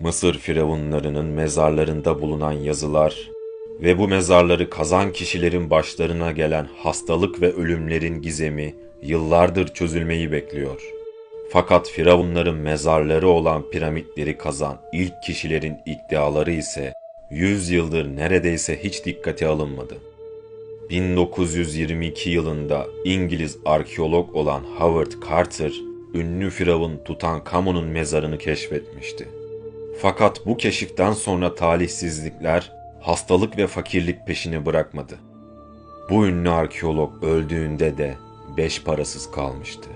Mısır firavunlarının mezarlarında bulunan yazılar ve bu mezarları kazan kişilerin başlarına gelen hastalık ve ölümlerin gizemi yıllardır çözülmeyi bekliyor. Fakat firavunların mezarları olan piramitleri kazan ilk kişilerin iddiaları ise 100 yıldır neredeyse hiç dikkate alınmadı. 1922 yılında İngiliz arkeolog olan Howard Carter, ünlü firavun Tutankamon'un mezarını keşfetmişti. Fakat bu keşiften sonra talihsizlikler, hastalık ve fakirlik peşini bırakmadı. Bu ünlü arkeolog öldüğünde de beş parasız kalmıştı.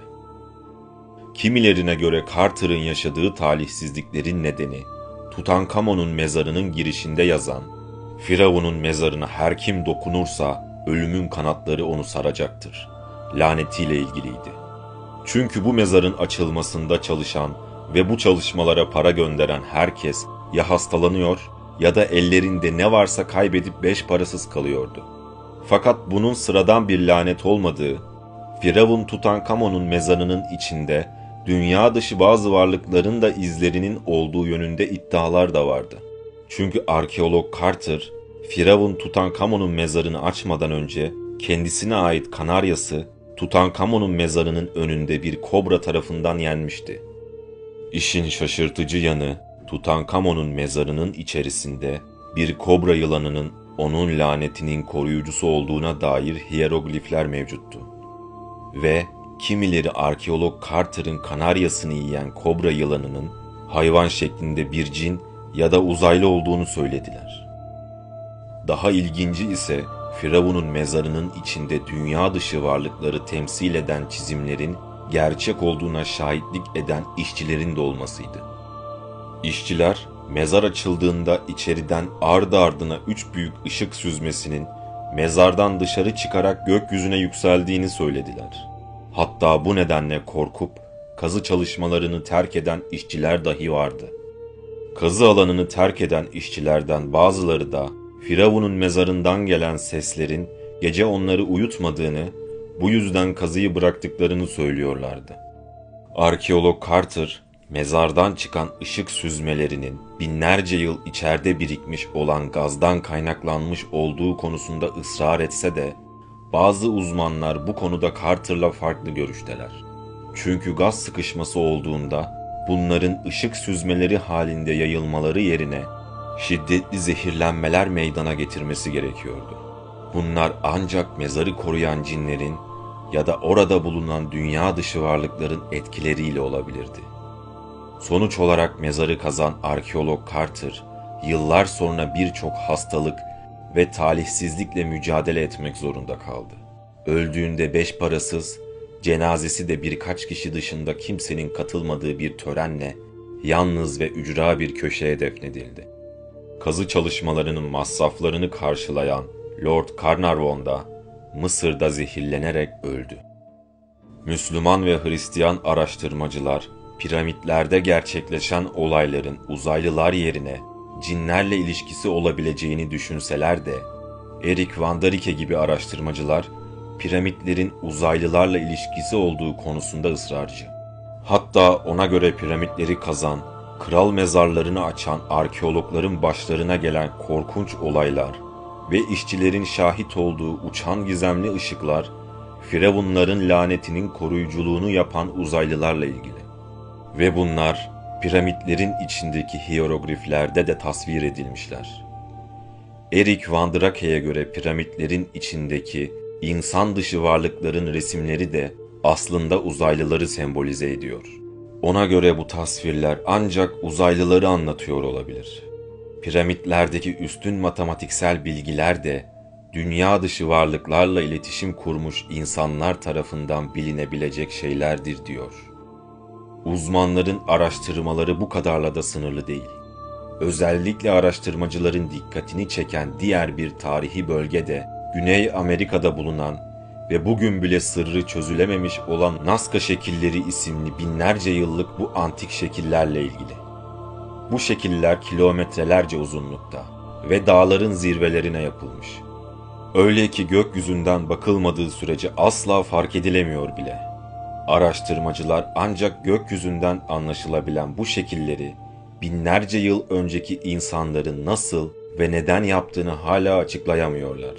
Kimilerine göre Carter'ın yaşadığı talihsizliklerin nedeni Tutankamon'un mezarının girişinde yazan Firavun'un mezarına her kim dokunursa ölümün kanatları onu saracaktır. Lanetiyle ilgiliydi. Çünkü bu mezarın açılmasında çalışan ve bu çalışmalara para gönderen herkes ya hastalanıyor ya da ellerinde ne varsa kaybedip beş parasız kalıyordu. Fakat bunun sıradan bir lanet olmadığı, Firavun Tutankamon'un mezarının içinde dünya dışı bazı varlıkların da izlerinin olduğu yönünde iddialar da vardı. Çünkü arkeolog Carter, Firavun Tutankamon'un mezarını açmadan önce kendisine ait kanaryası Tutankamon'un mezarının önünde bir kobra tarafından yenmişti. İşin şaşırtıcı yanı Tutankamon'un mezarının içerisinde bir kobra yılanının onun lanetinin koruyucusu olduğuna dair hieroglifler mevcuttu. Ve kimileri arkeolog Carter'ın kanaryasını yiyen kobra yılanının hayvan şeklinde bir cin ya da uzaylı olduğunu söylediler. Daha ilginci ise Firavun'un mezarının içinde dünya dışı varlıkları temsil eden çizimlerin gerçek olduğuna şahitlik eden işçilerin de olmasıydı. İşçiler mezar açıldığında içeriden ardı ardına üç büyük ışık süzmesinin mezardan dışarı çıkarak gökyüzüne yükseldiğini söylediler. Hatta bu nedenle korkup kazı çalışmalarını terk eden işçiler dahi vardı. Kazı alanını terk eden işçilerden bazıları da Firavun'un mezarından gelen seslerin gece onları uyutmadığını, bu yüzden kazıyı bıraktıklarını söylüyorlardı. Arkeolog Carter, mezardan çıkan ışık süzmelerinin binlerce yıl içeride birikmiş olan gazdan kaynaklanmış olduğu konusunda ısrar etse de, bazı uzmanlar bu konuda Carter'la farklı görüşteler. Çünkü gaz sıkışması olduğunda bunların ışık süzmeleri halinde yayılmaları yerine şiddetli zehirlenmeler meydana getirmesi gerekiyordu. Bunlar ancak mezarı koruyan cinlerin ya da orada bulunan dünya dışı varlıkların etkileriyle olabilirdi. Sonuç olarak mezarı kazan arkeolog Carter, yıllar sonra birçok hastalık ve talihsizlikle mücadele etmek zorunda kaldı. Öldüğünde beş parasız, cenazesi de birkaç kişi dışında kimsenin katılmadığı bir törenle yalnız ve ücra bir köşeye defnedildi. Kazı çalışmalarının masraflarını karşılayan Lord Carnarvon da Mısır'da zehirlenerek öldü. Müslüman ve Hristiyan araştırmacılar piramitlerde gerçekleşen olayların uzaylılar yerine cinlerle ilişkisi olabileceğini düşünseler de Erik Van Dijk gibi araştırmacılar piramitlerin uzaylılarla ilişkisi olduğu konusunda ısrarcı. Hatta ona göre piramitleri kazan, kral mezarlarını açan arkeologların başlarına gelen korkunç olaylar ve işçilerin şahit olduğu uçan gizemli ışıklar, Firavunların lanetinin koruyuculuğunu yapan uzaylılarla ilgili. Ve bunlar piramitlerin içindeki hierogliflerde de tasvir edilmişler. Erik van Drake'ye göre piramitlerin içindeki insan dışı varlıkların resimleri de aslında uzaylıları sembolize ediyor. Ona göre bu tasvirler ancak uzaylıları anlatıyor olabilir. Piramitlerdeki üstün matematiksel bilgiler de dünya dışı varlıklarla iletişim kurmuş insanlar tarafından bilinebilecek şeylerdir diyor. Uzmanların araştırmaları bu kadarla da sınırlı değil. Özellikle araştırmacıların dikkatini çeken diğer bir tarihi bölge de Güney Amerika'da bulunan ve bugün bile sırrı çözülememiş olan Nazca şekilleri isimli binlerce yıllık bu antik şekillerle ilgili. Bu şekiller kilometrelerce uzunlukta ve dağların zirvelerine yapılmış. Öyle ki gökyüzünden bakılmadığı sürece asla fark edilemiyor bile. Araştırmacılar ancak gökyüzünden anlaşılabilen bu şekilleri binlerce yıl önceki insanların nasıl ve neden yaptığını hala açıklayamıyorlar.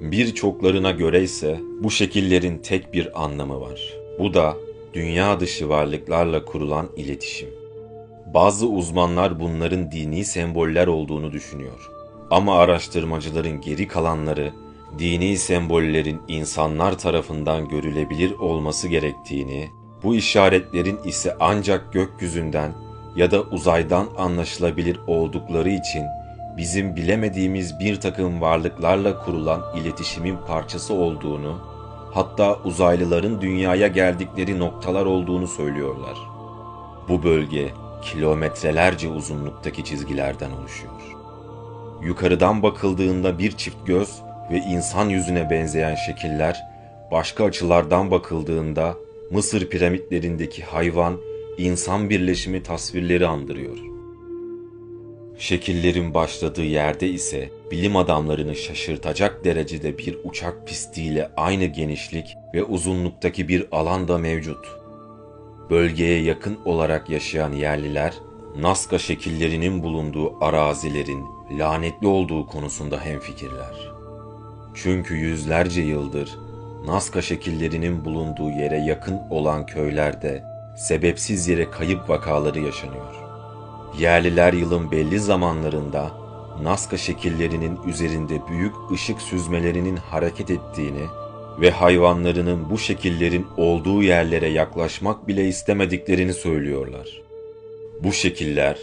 Birçoklarına göre ise bu şekillerin tek bir anlamı var. Bu da dünya dışı varlıklarla kurulan iletişim. Bazı uzmanlar bunların dini semboller olduğunu düşünüyor. Ama araştırmacıların geri kalanları dini sembollerin insanlar tarafından görülebilir olması gerektiğini, bu işaretlerin ise ancak gökyüzünden ya da uzaydan anlaşılabilir oldukları için bizim bilemediğimiz bir takım varlıklarla kurulan iletişimin parçası olduğunu, hatta uzaylıların dünyaya geldikleri noktalar olduğunu söylüyorlar. Bu bölge kilometrelerce uzunluktaki çizgilerden oluşuyor. Yukarıdan bakıldığında bir çift göz ve insan yüzüne benzeyen şekiller, başka açılardan bakıldığında Mısır piramitlerindeki hayvan, insan birleşimi tasvirleri andırıyor. Şekillerin başladığı yerde ise bilim adamlarını şaşırtacak derecede bir uçak pistiyle aynı genişlik ve uzunluktaki bir alan da mevcut. Bölgeye yakın olarak yaşayan yerliler, Nazca şekillerinin bulunduğu arazilerin lanetli olduğu konusunda hemfikirler. Çünkü yüzlerce yıldır Nazca şekillerinin bulunduğu yere yakın olan köylerde sebepsiz yere kayıp vakaları yaşanıyor. Yerliler yılın belli zamanlarında Nazca şekillerinin üzerinde büyük ışık süzmelerinin hareket ettiğini ve hayvanlarının bu şekillerin olduğu yerlere yaklaşmak bile istemediklerini söylüyorlar. Bu şekiller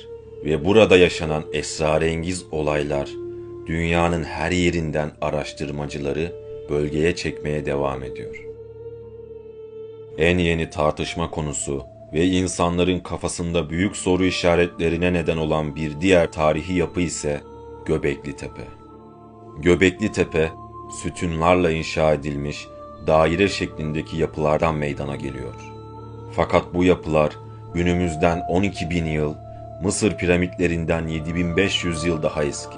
ve burada yaşanan esrarengiz olaylar dünyanın her yerinden araştırmacıları bölgeye çekmeye devam ediyor. En yeni tartışma konusu ve insanların kafasında büyük soru işaretlerine neden olan bir diğer tarihi yapı ise Göbekli Tepe. Göbekli Tepe, sütunlarla inşa edilmiş daire şeklindeki yapılardan meydana geliyor. Fakat bu yapılar günümüzden 12 bin yıl, Mısır piramitlerinden 7500 yıl daha eski.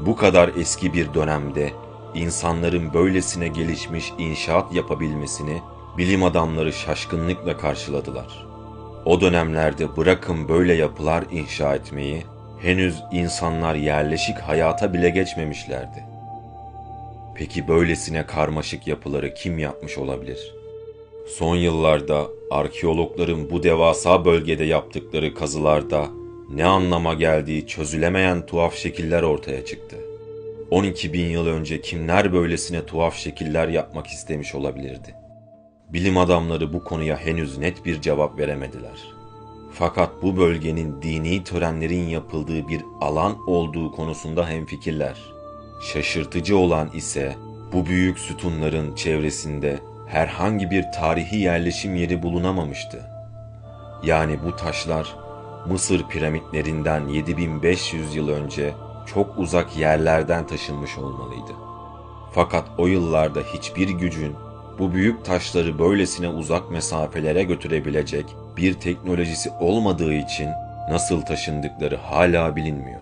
Bu kadar eski bir dönemde insanların böylesine gelişmiş inşaat yapabilmesini bilim adamları şaşkınlıkla karşıladılar. O dönemlerde bırakın böyle yapılar inşa etmeyi, henüz insanlar yerleşik hayata bile geçmemişlerdi. Peki böylesine karmaşık yapıları kim yapmış olabilir? Son yıllarda arkeologların bu devasa bölgede yaptıkları kazılarda ne anlama geldiği çözülemeyen tuhaf şekiller ortaya çıktı. 12 bin yıl önce kimler böylesine tuhaf şekiller yapmak istemiş olabilirdi? Bilim adamları bu konuya henüz net bir cevap veremediler. Fakat bu bölgenin dini törenlerin yapıldığı bir alan olduğu konusunda hemfikirler. Şaşırtıcı olan ise bu büyük sütunların çevresinde herhangi bir tarihi yerleşim yeri bulunamamıştı. Yani bu taşlar Mısır piramitlerinden 7500 yıl önce çok uzak yerlerden taşınmış olmalıydı. Fakat o yıllarda hiçbir gücün bu büyük taşları böylesine uzak mesafelere götürebilecek bir teknolojisi olmadığı için nasıl taşındıkları hala bilinmiyor.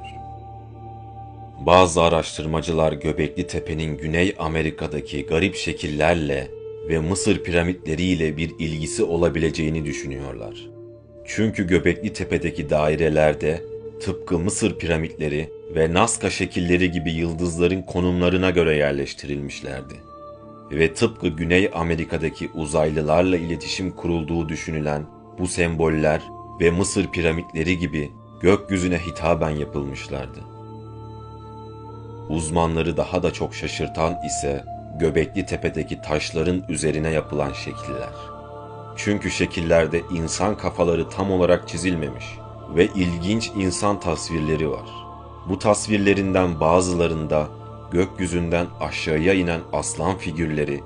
Bazı araştırmacılar Göbekli Tepe'nin Güney Amerika'daki garip şekillerle ve Mısır piramitleriyle bir ilgisi olabileceğini düşünüyorlar. Çünkü Göbekli Tepe'deki dairelerde tıpkı Mısır piramitleri ve Nazca şekilleri gibi yıldızların konumlarına göre yerleştirilmişlerdi. Ve tıpkı Güney Amerika'daki uzaylılarla iletişim kurulduğu düşünülen bu semboller ve Mısır piramitleri gibi gökyüzüne hitaben yapılmışlardı. Uzmanları daha da çok şaşırtan ise Göbekli Tepe'deki taşların üzerine yapılan şekiller. Çünkü şekillerde insan kafaları tam olarak çizilmemiş ve ilginç insan tasvirleri var. Bu tasvirlerinden bazılarında gökyüzünden aşağıya inen aslan figürleri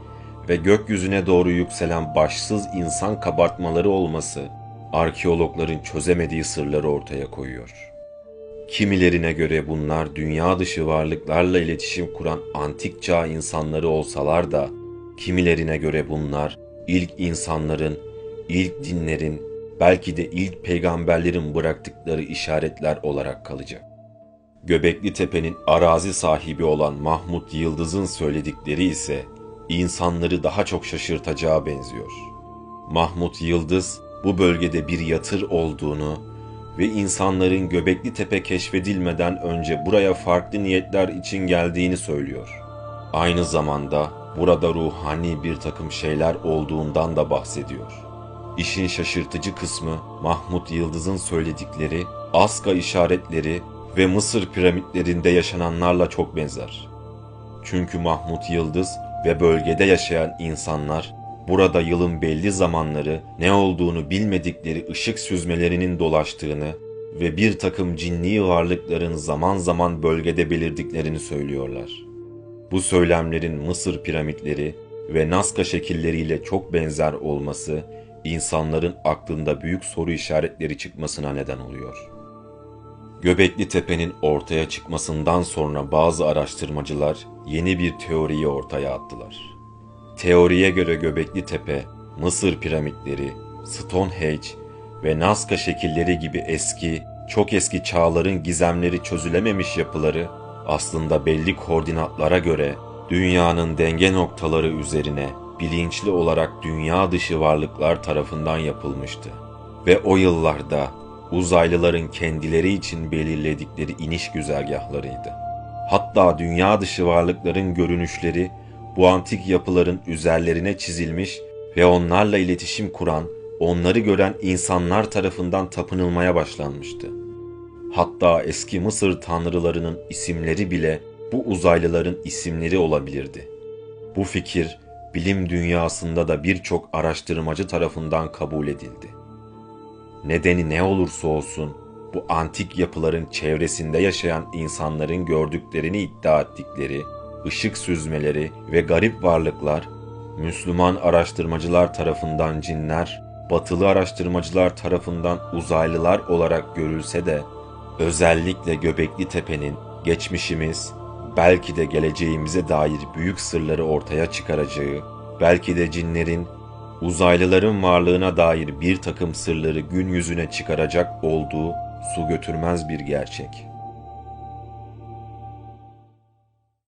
ve gökyüzüne doğru yükselen başsız insan kabartmaları olması arkeologların çözemediği sırları ortaya koyuyor. Kimilerine göre bunlar dünya dışı varlıklarla iletişim kuran antik çağ insanları olsalar da kimilerine göre bunlar ilk insanların, ilk dinlerin, belki de ilk peygamberlerin bıraktıkları işaretler olarak kalacak. Göbekli Tepe'nin arazi sahibi olan Mahmut Yıldız'ın söyledikleri ise insanları daha çok şaşırtacağı benziyor. Mahmut Yıldız bu bölgede bir yatır olduğunu ve insanların Göbekli Tepe keşfedilmeden önce buraya farklı niyetler için geldiğini söylüyor. Aynı zamanda burada ruhani bir takım şeyler olduğundan da bahsediyor. İşin şaşırtıcı kısmı Mahmut Yıldız'ın söyledikleri, Aska işaretleri ve Mısır piramitlerinde yaşananlarla çok benzer. Çünkü Mahmut Yıldız ve bölgede yaşayan insanlar burada yılın belli zamanları ne olduğunu bilmedikleri ışık süzmelerinin dolaştığını ve bir takım cinni varlıkların zaman zaman bölgede belirdiklerini söylüyorlar. Bu söylemlerin Mısır piramitleri ve Nazca şekilleriyle çok benzer olması insanların aklında büyük soru işaretleri çıkmasına neden oluyor. Göbekli Tepe'nin ortaya çıkmasından sonra bazı araştırmacılar yeni bir teoriyi ortaya attılar. Teoriye göre Göbekli Tepe, Mısır piramitleri, Stonehenge ve Nazca şekilleri gibi eski, çok eski çağların gizemleri çözülememiş yapıları aslında belli koordinatlara göre dünyanın denge noktaları üzerine bilinçli olarak dünya dışı varlıklar tarafından yapılmıştı. Ve o yıllarda uzaylıların kendileri için belirledikleri iniş güzergahlarıydı. Hatta dünya dışı varlıkların görünüşleri bu antik yapıların üzerlerine çizilmiş ve onlarla iletişim kuran, onları gören insanlar tarafından tapınılmaya başlanmıştı. Hatta eski Mısır tanrılarının isimleri bile bu uzaylıların isimleri olabilirdi. Bu fikir bilim dünyasında da birçok araştırmacı tarafından kabul edildi. Nedeni ne olursa olsun bu antik yapıların çevresinde yaşayan insanların gördüklerini iddia ettikleri ışık süzmeleri ve garip varlıklar Müslüman araştırmacılar tarafından cinler, batılı araştırmacılar tarafından uzaylılar olarak görülse de özellikle Göbekli Tepe'nin geçmişimiz, belki de geleceğimize dair büyük sırları ortaya çıkaracağı, belki de cinlerin uzaylıların varlığına dair bir takım sırları gün yüzüne çıkaracak olduğu su götürmez bir gerçek.